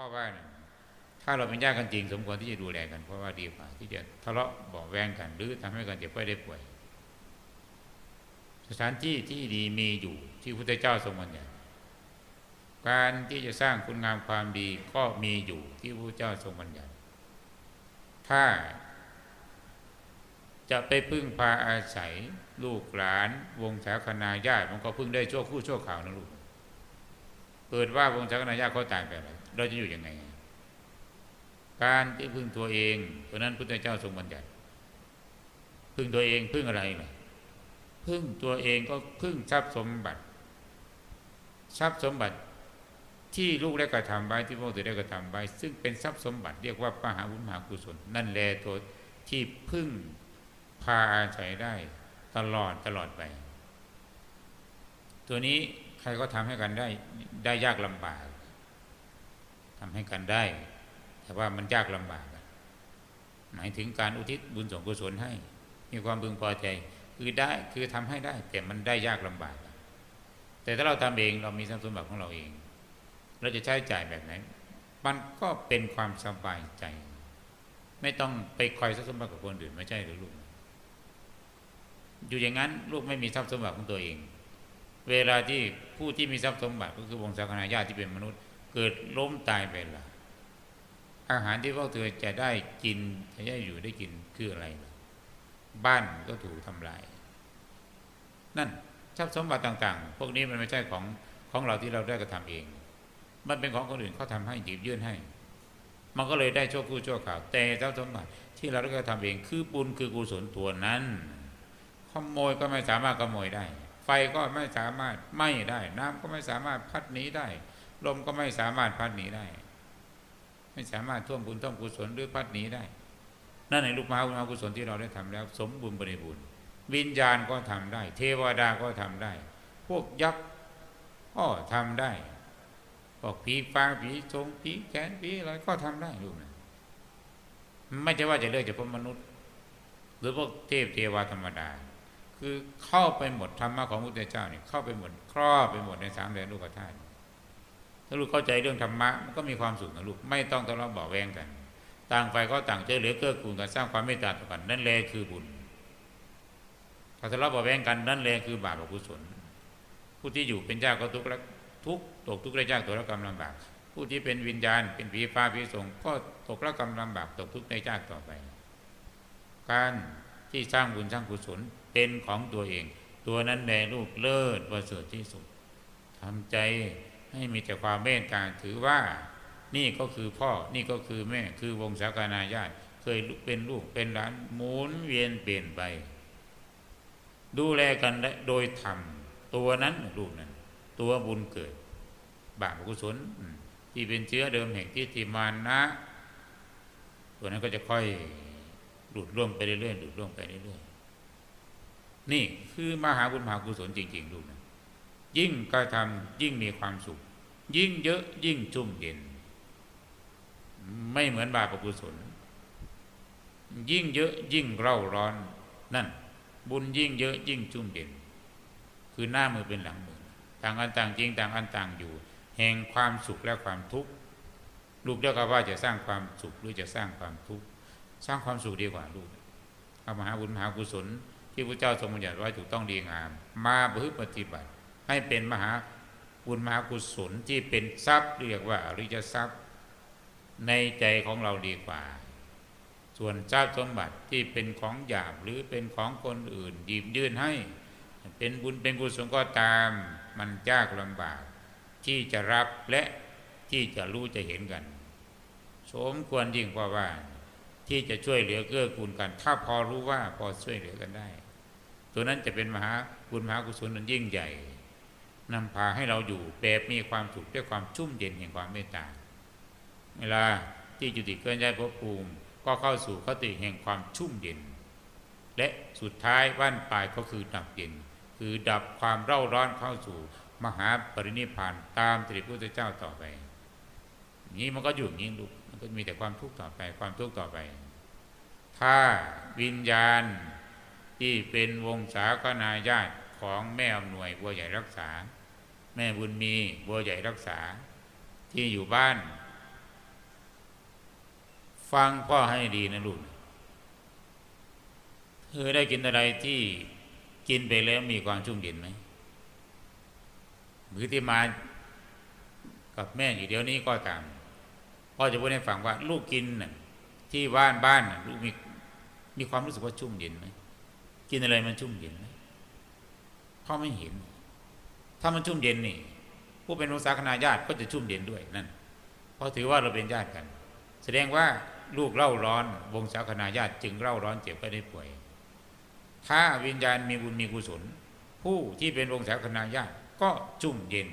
พ่อว่าเนี่ยถ้าเราเป็นญาติกันจริง สมควรที่จะดูแลกันเพราะว่าดีกว่าที่จะทะเลาะบอกแวงกันหรือทำให้กันเจ็บไข้ได้ป่วย สถานที่ที่ดีมีอยู่ที่พระพุทธเจ้าทรงบัญญัติการที่จะสร้างคุณงามความดีก็มีอยู่ที่พระพุทธเจ้าทรงบัญญัติถ้าจะไปพึ่งพาอาศัยลูกหลาน วงศาคณาญาติมันก็พึ่งได้ชั่วคู่ชั่วข่าวนะลูก เกิดว่าวงศาคณาญาติเขาตายไปแล้วเราจะอยู่ยังไง การที่พึ่งตัวเอง เพราะนั้นพุทธเจ้าทรงบัญญัติ พึ่งตัวเองพึ่งอะไรล่ะพึ่งตัวเองก็พึ่งทรัพย์สมบัติ ทรัพย์สมบัติที่ลูกได้กระทำไว้ที่พวกเธอได้กระทำไว้ซึ่งเป็นทรัพย์สมบัติเรียกว่าปหาวุญมหากุศล นั่นแหละตัวที่พึ่งพาอาศัยได้ตลอดตลอดไป ตัวนี้ ใครก็ทำให้กันได้ได้ยากลำบากทำให้กันได้ แต่ว่ามันยากลำบาก หมายถึงการอุทิศบุญส่งกุศลให้ มีความพึงพอใจคือได้คือทำให้ได้ แต่มันได้ยากลำบาก แต่ถ้าเราทำเองเรามีทรัพย์สมบัติของเราเอง เราจะใช้จ่ายแบบไหนมันก็เป็นความสบายใจ ไม่ต้องไปคอยทรัพย์สมบัติกับคนอื่นไม่ใช่หรือลูกอยู่อย่างนั้นลูกไม่มีทรัพย์สมบัติของตัวเอง เวลาที่ผู้ที่มีทรัพย์สมบัติก็คือวงศาคณาญาติที่เป็นมนุษย์ เกิดล้มตายไปละอาหารที่พวกเธอจะได้กินจะได้อยู่ได้กินคืออะไรล่ะบ้านก็ถูกทำลายนั่นทรัพย์สมบัติต่าง ๆ พวกนี้มันไม่ใช่ของของเราที่เราได้กระทำเอง มันเป็นของคนอื่นเขาทาให้หยิบยื่นให้ มันก็เลยได้โชคคู่โชคข่าว แต่ทรัพย์สมบัติที่เราได้กระทำเอง คือบุญคือกุศลตัวนั้น ขโมยก็ไม่สามารถขโมยได้ ไฟก็ไม่สามารถไหม้ได้ น้ำก็ไม่สามารถพัดหนีได้ ลมก็ไม่สามารถพัดหนีได้ ไม่สามารถท่วมบุญท่วมกุศลหรือพัดหนีได้ นั่นในลูกมหาบุญกุศลที่เราได้ทำแล้ว สมบูรณ์บริบูรณ์วิญญาณก็ทำได้ เทวดาก็ทำได้ พวกยักษ์ก็ทำได้พวกผีฟ้าผีทรงผีแขนผีอะไรก็ทำได้ลูกนะไม่ใช่ว่าจะเลือกเฉพาะมนุษย์ หรือพวกเทพเทวาธรรมดา คือเข้าไปหมดธรรมะของพระพุทธเจ้าเนี่ยเข้าไปหมดครอบไปหมดในสามแดนลูกธาตุถ้าลูกเข้าใจเรื่องธรรมะมันก็มีความสุขนะลูกไม่ต้องทะเลาะเบาแวงกัน ต่างฝ่ายก็ต่างเจอเหลือเกื้อกูลกันสร้างความเมตตาต่อกันนั่นแหละคือบุญถ้าทะเลาะเบาแวงกันนั่นแหละคือบาปอกุศล ผู้ที่อยู่เป็นญาติก็ทุกข์ทุกตกทุกข์ได้ยากตกละกรรมลำบาก ผู้ที่เป็นวิญญาณ เป็นผีฟ้าผีสงก็ตกละกรรมลำบากตกทุกข์ได้ยากต่อไป การที่สร้างบุญสร้างกุศล เป็นของตัวเอง ตัวนั้นแด่ลูกเลิศประเสริฐที่สุดทำใจให้มีแต่ความเมตตาถือว่า นี่ก็คือพ่อนี่ก็คือแม่คือวงศากานาญาติเคยเป็นลูกเป็นหลานหมุนเวียนเปลี่ยนไป ดูแลกันโดยธรรมตัวนั้นลูกนั้น ตัวบุญเกิด บาปกุศลที่เป็นเชื้อเดิมแห่งที่ทิมานนะ ตัวนั้นก็จะค่อยหลุดร่วงไปเรื่อยๆหลุดร่วงไปเรื่อยๆ นี่คือมหาบุญมหากุศลจริง ๆ ลูกนะยิ่งกระทำยิ่งมีความสุข ยิ่งเยอะยิ่งชุ่มเย็น ไม่เหมือนบาปกุศล ยิ่งเยอะยิ่งเร่าร้อน นั่น บุญยิ่งเยอะยิ่งชุ่มเย็น คือหน้ามือเป็นหลังมือต่างอันต่างจริงต่างอันต่างอยู่ แห่งความสุขและความทุกข์ลูกเลือกว่าจะสร้างความสุขหรือจะสร้างความทุกข์สร้างความสุขดีกว่าลูกเอามหาบุญมหากุศล ที่พระเจ้าทรงบัญญัติไว้ถูกต้องดีงาม มาบริปฏิบัติ ให้เป็นมหาบุญมหากุศลที่เป็นทรัพย์เรียกว่าอริยทรัพย์ ในใจของเราดีกว่า ส่วนทรัพย์สมบัติที่เป็นของหยาบหรือเป็นของคนอื่นดีบยื่นให้ เป็นบุญเป็นกุศลก็ตามมันยากลำบาก ที่จะรับและที่จะรู้จะเห็นกัน สมควรยิ่งกว่าว่า ที่จะช่วยเหลือเกื้อกูลกัน ถ้าพอรู้ว่าพอช่วยเหลือกันได้ ตัวนั้นจะเป็นมหาบุญมหากุศลนั้นยิ่งใหญ่นำพาให้เราอยู่แบบมีความสุขด้วยความชุ่มเย็นแห่งความเมตตา เวลาที่จุติเกินย้ายภพภูมิก็เข้าสู่คติแห่งความชุ่มเย็น และสุดท้ายบ้านปลายก็คือดับเย็น คือดับความเร่าร้อนเข้าสู่มหาปรินิพานตามตรีพุทธเจ้าต่อไปนี้มันก็อยู่อย่างนี้ลูกก็มีแต่ความทุกข์ต่อไปความทุกข์ต่อไป ถ้าวิญญาณ ที่เป็นวงศาคณาญาติของแม่อำนวยบัวใหญ่รักษา แม่บุญมีบัวใหญ่รักษา ที่อยู่บ้าน ฟังพ่อให้ดีนะลูกเธอได้กินอะไรที่กินไปแล้วมีความชุ่มเย็นไหมมือที่มากับแม่อยู่เดี๋ยวนี้ก็ตามพ่อจะพูดให้ฟังว่า ลูกกินที่บ้านบ้านลูกมีมีความรู้สึกว่าชุ่มเย็นไหม กินอะไรมันชุ่มเย็นไหมพ่อไม่เห็น ถ้ามันชุ่มเย็นนี่ ผู้เป็นวงศาคณาญาติก็จะชุ่มเย็นด้วยนั่นเพราะถือว่าเราเป็นญาติกัน แสดงว่าลูกเล่าร้อน วงศาคณาญาติจึงเล่าร้อนเจ็บก็ได้ป่วย ถ้าวิญญาณมีบุญมีกุศล ผู้ที่เป็นวงศาคณาญาติก็ชุ่มเย็น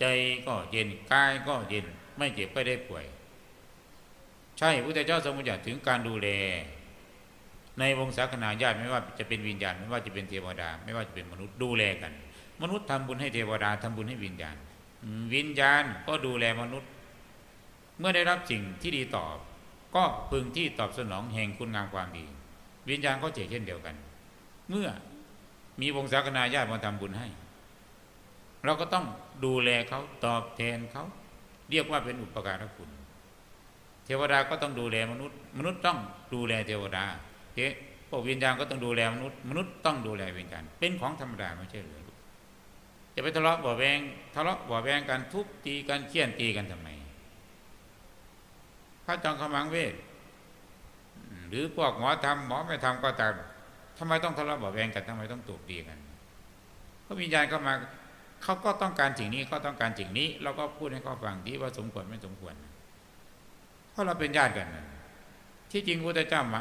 ใจก็เย็นกายก็เย็น ไม่เจ็บก็ได้ป่วย ใช่พระเจ้าทรงบัญญัติถึงการดูแล ในวงศาคณาญาติไม่ว่าจะเป็นวิญญาณ ไม่ว่าจะเป็นเทวดา ไม่ว่าจะเป็นมนุษย์ดูแลกัน มนุษย์ทำบุญให้เทวดาทำบุญให้วิญญาณ วิญญาณก็ดูแลมนุษย์ เมื่อได้รับสิ่งที่ดีตอบ ก็พึงที่ตอบสนองแห่งคุณงามความดี วิญญาณก็เช่นเดียวกัน เมื่อมีวงศาคณาญาติมาทำบุญให้ เราก็ต้องดูแลเขาตอบแทนเขาเรียกว่าเป็นอุปการะคุณ เทวดาก็ต้องดูแลมนุษย์ มนุษย์ต้องดูแลเทวดา พวกวิญญาณก็ต้องดูแลมนุษย์มนุษย์ต้องดูแลวิญญาณเป็นของธรรมดาไม่ใช่หรือจะไปทะเลาะบ่อแวงทะเลาะบ่อแวงกันทุบตีกันเคี่ยนตีกันทำไมพระจอมขมังเวทหรือพวกหมอทำหมอไม่ทำก็ตามทำไมต้องทะเลาะบ่อแวงกันทำไมต้องตบตีกันเพราะวิญญาณเข้ามาเขาก็ต้องการสิ่งนี้เขาต้องการสิ่งนี้ เราก็พูดให้เขาฟังที่ว่าสมควรไม่สมควรเพราะเราเป็นญาติกันที่จริงพระเจ้ามา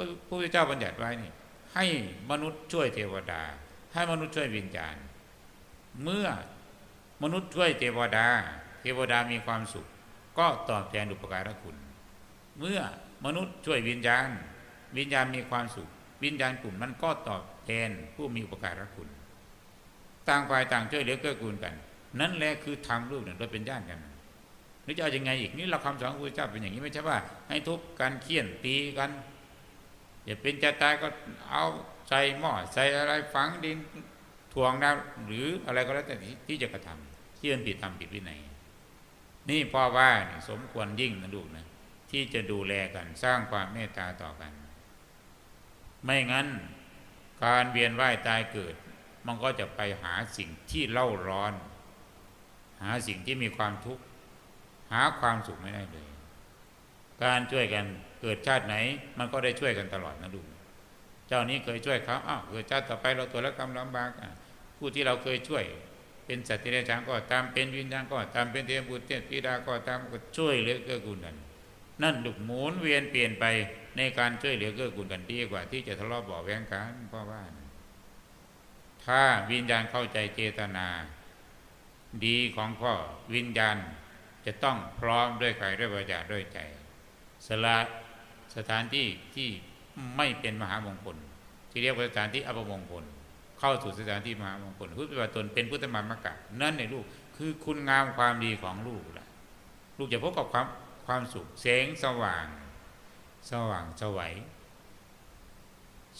ระพุทธเจ้าบัญญัติไว้นี่ ให้มนุษย์ช่วยเทวดา ให้มนุษย์ช่วยวิญญาณ เมื่อมนุษย์ช่วยเทวดา เทวดามีความสุข ก็ตอบแทนอุปการะคุณ เมื่อมนุษย์ช่วยวิญญาณ วิญญาณมีความสุข วิญญาณกลุ่มนั้นก็ตอบแทนผู้มีอุปการะคุณ ต่างฝ่ายต่างช่วยเหลือเกื้อกูลกัน นั่นแหละคือทำรูปหนึ่งโดยเป็นญาติกันหรือจะเอาอยัางไงอีกนี่เราคำสอนของพระเจ้าเป็นอย่างนี้ไม่ใช่ว่า ให้ทุบกันเคี่ยนตีกัน อย่าเป็นจะตายก็เอาใส่หม้อใส่อะไรฝังดินถ่วงน้ำหรืออะไรก็แล้วแต่ที่จะกระทำที่มันผิดธรรมผิดวินัยนี่พ่อว่าสมควรยิ่งนะลูกนะที่จะดูแลกันสร้างความเมตตาต่อกัน ไม่งั้นการเวียนว่ายตายเกิด มันก็จะไปหาสิ่งที่เล่าร้อน หาสิ่งที่มีความทุกข์หาความสุขไม่ได้เลย การช่วยกันเกิดชาติไหน มันก็ได้ช่วยกันตลอดนะลูกเจ้านี้เคยช่วยเขาอ้าวเกิดชาติต่อไปเราตัวละกรรมลำบากผู้ที่เราเคยช่วย เป็นสัตว์ที่ได้ช้างก็ตามเป็นวิญญาณก็ตามเป็นเทพบุตรเทพธิดาก็ตามก็ช่วยเหลือเกื้อกูลกันนั่นลูกหมุนเวียนเปลี่ยนไปในการช่วยเหลือเกื้อกูลกันดีกว่า ที่จะทะเลาะเบาแวงกันเพราะว่าถ้าวิญญาณเข้าใจเจตนา ดีของพ่อวิญญาณจะต้องพร้อมด้วยกายด้วยวาจาด้วยใจ สละสถานที่ที่ไม่เป็นมหามงคล ที่เรียกว่าสถานที่อัปมงคล เข้าสู่สถานที่มหามงคลพุทธปฏิบัติตนเป็นพุทธมามกะนั่นในลูกคือคุณงามความดีของลูกละลูกจะพบกับความความสุขแสงสว่าง สว่างสวัย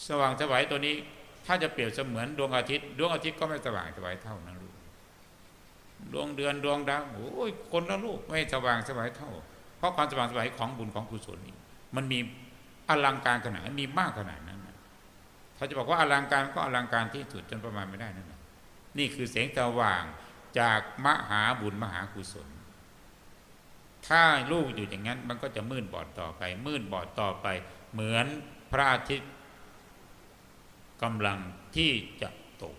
สว่างสวัยตัวนี้ถ้าจะเปรียบเสมือนดวงอาทิตย์ ดวงอาทิตย์ก็ไม่สว่างสวัยเท่านั้นลูกดวงเดือนดวงดาวโอ้ยคนละลูกไม่สว่างสวัยเท่า เพราะความสว่างสวัยของบุญของกุศลนี่มันมีอลังการขนาดมีมากขนาดนั้นถ้าจะบอกว่าอลังการก็อลังการที่สุดจนประมาณไม่ได้นั่นแหละนี่คือแสงสว่างจากมหาบุญมหากุศล ถ้าลูกอยู่อย่างนั้น มันก็จะมืดบอดต่อไป มืดบอดต่อไป เหมือนพระอาทิตย์กำลังที่จะตก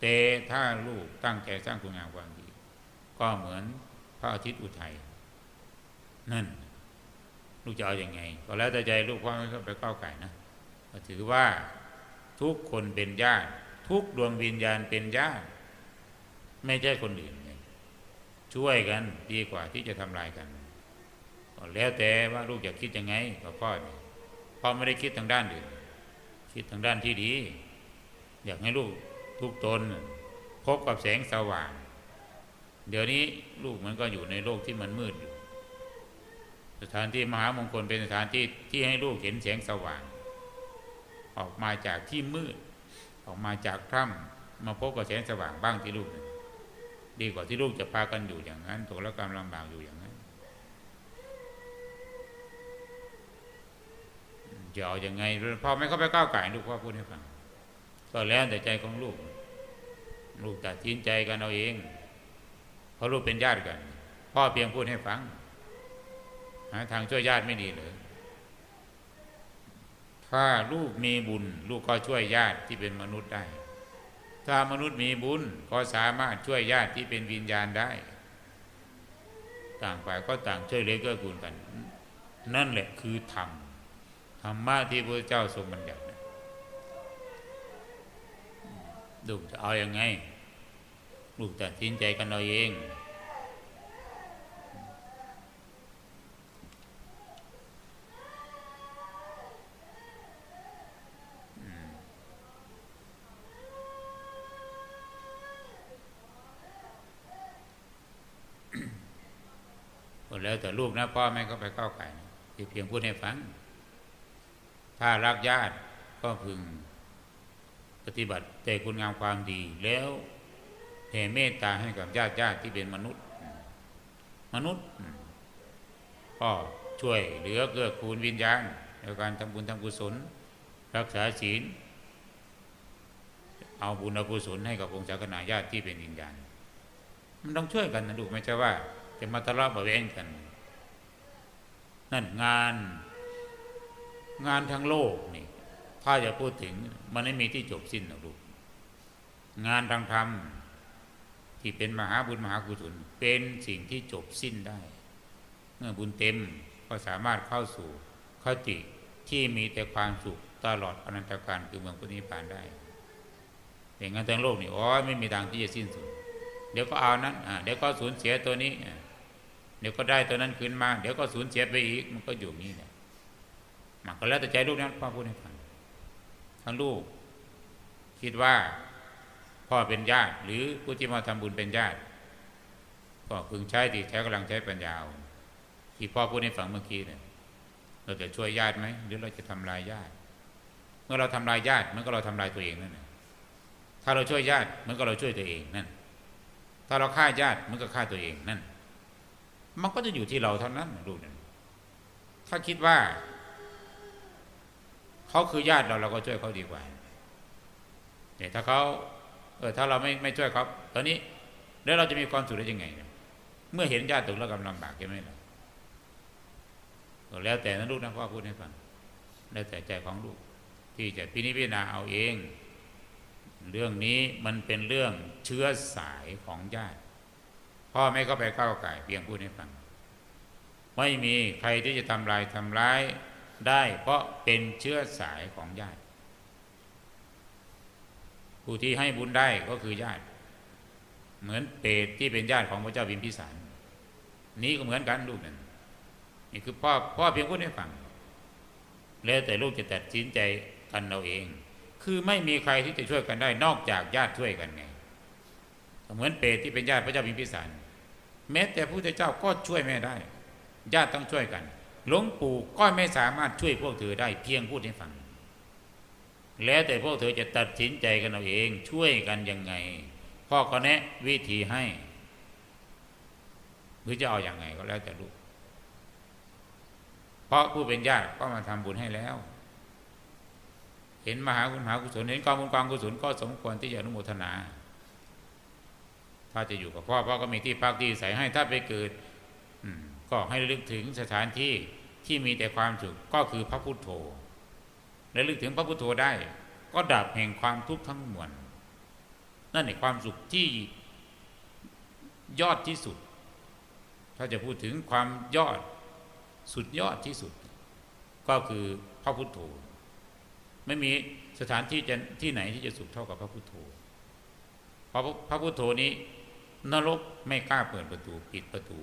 แต่ถ้าลูกตั้งใจสร้างคุณงามความดี ก็เหมือนพระอาทิตย์อุทัย นั่น ลูกจะเอาอยัางไง ก็แล้วแต่ใจลูกพ่อไม่ต้องไปก้าวไก่นะถือว่าทุกคนเป็นญาติทุกดวงวิญญาณเป็นญาติไม่ใช่คนอื่นเลยช่วยกันดีกว่าที่จะทำลายกันแล้วแต่ว่าลูกอยากคิดยังไงกับพ่อเนี่ยพ่อไม่ได้คิดทางด้านอื่นคิดทางด้านที่ดี อยากให้ลูกทุกตนพบกับแสงสว่าง เดี๋ยวนี้ลูกมันก็อยู่ในโลกที่มันมืดอยู่ สถานที่มหามงคลเป็นสถานที่ที่ให้ลูกเห็นแสงสว่าง ออกมาจากที่มืด ออกมาจากถ้ำมาพบกับแสงสว่างบ้างที่ลูกดีกว่าที่ลูกจะพากันอยู่อย่างนั้นถกแล้วกำลำบากอยู่อย่างนั้นจะเอาอยัางไงพ่อไม่เข้าไปก้าวไก่ลูกพ่อพูดให้ฟังก็แล้วแต่ใจของลูก ลูกตัดสินใจกันเอาเองเพราะลูกเป็นญาติกัน พ่อเพียงพูดให้ฟัง หาทางช่วยญาติไม่ดีเลยถ้าลูกมีบุญ ลูกก็ช่วยญาติที่เป็นมนุษย์ได้ ถ้ามนุษย์มีบุญก็สามารถช่วยญาติที่เป็นวิญญาณได้ ต่างฝ่ายก็ต่างช่วยเหลือเกื้อกูลกัน นั่นแหละคือธรรมธรรมะที่พระเจ้าทรงบัญญัติลูกจะเอาอยัางไง ลูกตัดสินใจกันเอาเอง แล้วแต่ลูกนะพ่อแม่ก็ไปเข้าวไก่ที่เพียงพูดให้ฟัง ถ้ารักญาติก็พึง ปฏิบัติแต่คุณงามความดีแล้วแผ่เมตตาให้กับญาติญาติที่เป็นมนุษย์ มนุษย์ก็ช่วยเหลือเกื้อกูลวิญญาณในการทำบุญทำกุศล รักษาศีล เอาบุญเอากุศลให้กับองค์ศากนาญาติที่เป็นวิญญาณมันต้องช่วยกันนะลูกไม่ใช่ว่า จะมาทะเลาะเบาแวงกัน นั่นงาน งานทั้งโลกนี่ ถ้าจะพูดถึงมันไม่มีที่จบสิ้นหรอกลูกงานทางธรรมที่เป็นมหาบุญมหากุศลเป็นสิ่งที่จบสิ้นได้ เมื่อบุญเต็มก็สามารถเข้าสู่คติที่มีแต่ความสุขตลอดอนันตการคือเมืองพุทธิพานได้แต่งานทางโลกนี่อ๋อไม่มีทางที่จะสิ้นสุด เดี๋ยวก็เอานั้นเดี๋ยวก็สูญเสียตัวนี้ เดี๋ยวก็ได้ตัวนั้นคืนมา เดี๋ยวก็สูญเสียไปอีก มันก็อยู่นี่แหละมันก็แล้วแต่ใจลูกนั้นพ่อพูดให้ฟังทั้งลูก คิดว่าพ่อเป็นญาติ หรือผู้ที่มาทำบุญเป็นญาติก็พึงใช้ที่ใช้กำลังใช้ปัญญาที่พ่อพูดให้ฟังเมื่อกี้เนี่ยเราจะช่วยญาติไหมหรือเราจะทำลายญาติ เมื่อเราทำลายญาติมันก็เราทำลายตัวเองนั่นแหละถ้าเราช่วยญาติมันก็เราช่วยตัวเองนั่นถ้าเราฆ่าญาติมันก็ฆ่าตัวเองนั่น มันก็จะอยู่ที่เราเท่านั้นลูกนั้นถ้าคิดว่า เขาคือญาติเราเราก็ช่วยเขาดีกว่าเนี่ยถ้าเขาเออถ้าเราไม่ไม่ช่วยเขาตอนนี้แล้วเราจะมีความสุขได้ยังไง เมื่อเห็นญาติตกแล้วกำลังบากใช่ไหมล่ะแล้วแต่นะลูกนะพ่อพูดให้ฟังแล้วแต่ใจของลูก ที่จะพินิจพิจารณาเอาเอง เรื่องนี้มันเป็นเรื่องเชื้อสายของญาติ พ่อไม่ก็ไปเข้าไก่เพียงพูดให้ฟัง ไม่มีใครที่จะทำลายทำร้ายได้เพราะเป็นเชื้อสายของญาติผู้ที่ให้บุญได้ก็คือญาติ เหมือนเปรตที่เป็นญาติของพระเจ้าวิมพิสาร นี้ก็เหมือนกันลูกนั่นนี่คือพ่อพ่อเพียงพูดให้ฟัง แล้วแต่ลูกจะตัดสินใจกันเราเอง คือไม่มีใครที่จะช่วยกันได้นอกจากญาติช่วยกันไงเหมือนเปรตที่เป็นญาติพระเจ้าพิมพิสาร แม้แต่พระเจ้าก็ช่วยไม่ได้ ญาติต้องช่วยกัน หลวงปู่ก็ไม่สามารถช่วยพวกเธอได้เพียงพูดให้ฟัง แล้วแต่พวกเธอจะตัดสินใจกันเอาเองช่วยกันยังไง พ่อก็แนะวิธีให้หรือจะเอาอย่างไงก็แล้วแต่ลูก เพราะผู้เป็นญาติก็มาทำบุญให้แล้ว เห็นมหาคุณหากุศลเห็นกองบุญกองกุศลก็สมควรที่จะอนุโมทนา ถ้าจะอยู่กับพ่อพ่อก็มีที่พักที่ใส่ให้ถ้าไปเกิดก็ให้ลึกถึงสถานที่ที่มีแต่ความสุขก็คือพระพุทโธและลึกถึงพระพุทโธได้ ก็ดับแห่งความทุกข์ทั้งมวลนั่นในความสุขที่ยอดที่สุด ถ้าจะพูดถึงความยอดสุดยอดที่สุด ก็คือพระพุทโธไม่มีสถานที่จะที่ไหนที่จะสุขเท่ากับพระพุทโธเพราะพระพุทโธนี้ นรกไม่กล้าเปิดประตู ปิดประตู